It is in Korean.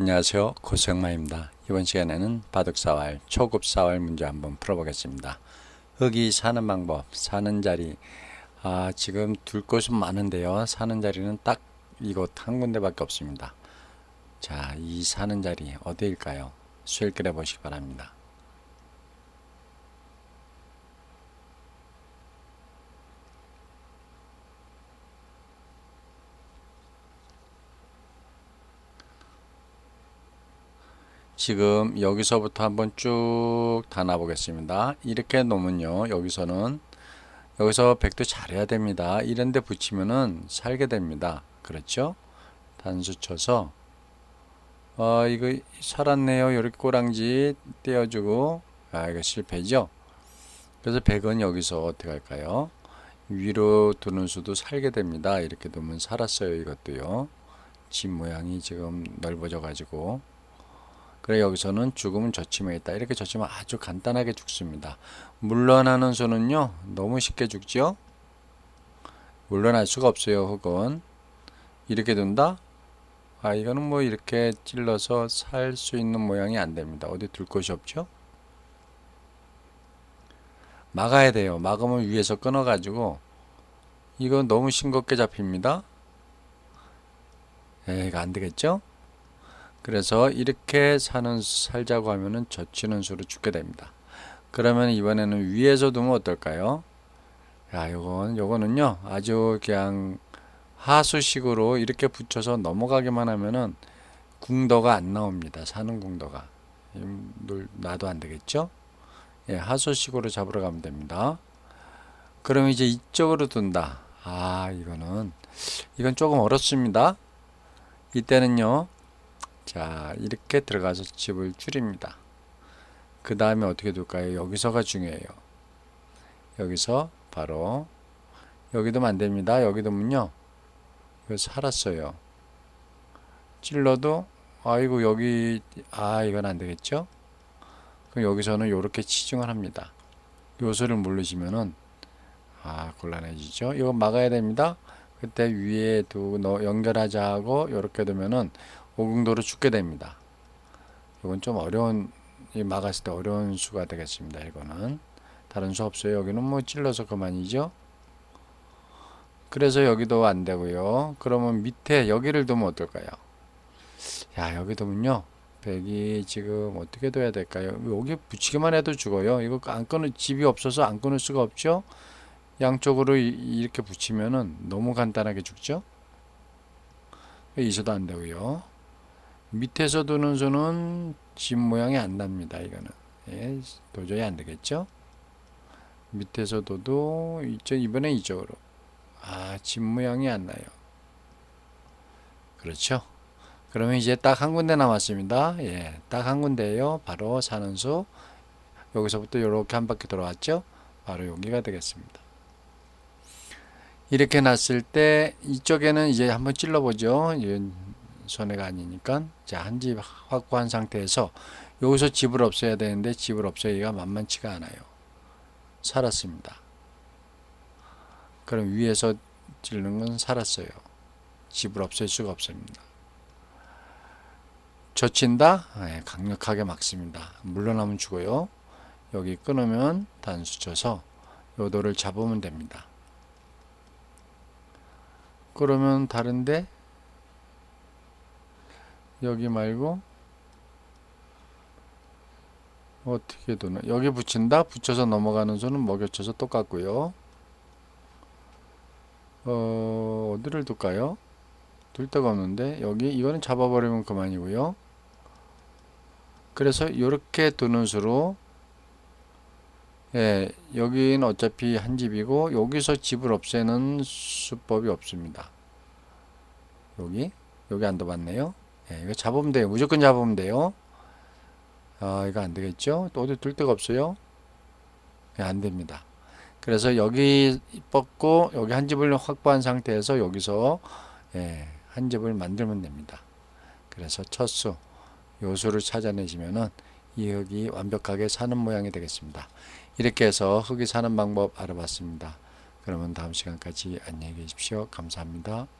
안녕하세요. 고생마입니다. 이번 시간에는 바둑사활, 초급사활 문제 한번 풀어보겠습니다. 흙이 사는 방법, 사는 자리. 아, 지금 둘 곳은 많은데요. 사는 자리는 딱 이곳 한 군데밖에 없습니다. 자, 이 사는 자리 어디일까요? 수일 그려 보시기 바랍니다. 지금 여기서부터 한번 쭉 다나 보겠습니다. 이렇게 놓으면요. 여기서는 여기서 백도 잘해야 됩니다. 이런 데 붙이면은 살게 됩니다. 그렇죠? 단수 쳐서 어 이거 살았네요. 이렇게 꼬랑지 떼어주고 아 이거 실패죠. 그래서 백은 여기서 어떻게 할까요? 위로 두는 수도 살게 됩니다. 이렇게 두면 살았어요. 이것도요. 집 모양이 지금 넓어져 가지고 그래 여기서는 죽음은 저침에 있다. 이렇게 저치면 아주 간단하게 죽습니다. 물러나는 수는요. 너무 쉽게 죽죠. 물러날 수가 없어요. 흙은 이렇게 둔다. 아 이거는 뭐 이렇게 찔러서 살 수 있는 모양이 안 됩니다. 어디 둘 곳이 없죠. 막아야 돼요. 막으면 위에서 끊어가지고 이거 너무 싱겁게 잡힙니다. 에 이거 안 되겠죠? 그래서 이렇게 사는 살자고 하면은 젖히는 수로 죽게 됩니다. 그러면 이번에는 위에서 두면 어떨까요? 야, 요건 요거는요. 아주 그냥 하수식으로 이렇게 붙여서 넘어가기만 하면은 궁도가 안 나옵니다. 사는 궁도가. 놀 놔도 안 되겠죠? 예, 하수식으로 잡으러 가면 됩니다. 그럼 이제 이쪽으로 둔다. 아, 이거는 이건 조금 어렵습니다. 이때는요. 자, 이렇게 들어가서 집을 줄입니다. 그 다음에 어떻게 둘까요? 여기서가 중요해요. 여기서 바로 여기도 안 됩니다. 여기 살았어요. 찔러도 아이고 여기 아 이건 안 되겠죠? 그럼 여기서는 이렇게 치중을 합니다. 요소를 모르시면은 아 곤란해지죠. 이거 막아야 됩니다. 그때 위에 넣- 연결하자 하고 이렇게 두면은 오궁도로 죽게 됩니다. 이건 좀 어려운 이 막았을 때 어려운 수가 되겠습니다. 이거는 다른 수 없어요. 여기는 뭐 찔러서 그만이죠. 그래서 여기도 안 되고요. 그러면 밑에 여기를 두면 어떨까요? 야 여기 두면요. 백이 지금 어떻게 둬야 될까요? 여기 붙이기만 해도 죽어요. 이거 안 끊을 집이 없어서 안 끊을 수가 없죠. 양쪽으로 이- 이렇게 붙이면은 너무 간단하게 죽죠. 이서도 안 되고요. 밑에서 두는 수는 집 모양이 안 납니다. 이거는 예, 도저히 안 되겠죠. 밑에서 둬도 이쪽 이번엔 이쪽으로 아집 모양이 안 나요. 그렇죠. 그러면 이제 딱 한 군데 남았습니다. 예, 딱 한 군데예요. 바로 사는 수 여기서부터 이렇게 한 바퀴 돌아왔죠. 바로 여기가 되겠습니다. 이렇게 놨을 때 이쪽에는 이제 한번 찔러보죠. 손해가 아니니까 자한집 확보한 상태에서 여기서 집을 없애야 되는데 집을 없애기가 만만치가 않아요. 살았습니다. 그럼 위에서 찔는 건 살았어요. 집을 없앨 수가 없습니다. 젖힌다? 예, 강력하게 막습니다. 물러나면 죽어요. 여기 끊으면 단수 쳐서 요도를 잡으면 됩니다. 그러면 다른데 여기 말고 어떻게 두나? 여기 붙인다? 붙여서 넘어가는 수는 먹여쳐서 똑같고요. 어 어디를 둘까요? 둘 데가 없는데 여기 이거는 잡아버리면 그만이고요. 그래서 이렇게 두는 수로 예 여기는 어차피 한 집이고 여기서 집을 없애는 수법이 없습니다. 여기? 여기 안 둬봤네요 예, 이거 잡으면 돼요. 무조건 잡으면 돼요. 아, 이거 안 되겠죠? 또 어디 둘 데가 없어요? 예, 안 됩니다. 그래서 여기 뻗고 여기 한 집을 확보한 상태에서 여기서 예, 한 집을 만들면 됩니다. 그래서 첫 수, 요수를 찾아내시면은 이 흙이 완벽하게 사는 모양이 되겠습니다. 이렇게 해서 흙이 사는 방법 알아봤습니다. 그러면 다음 시간까지 안녕히 계십시오. 감사합니다.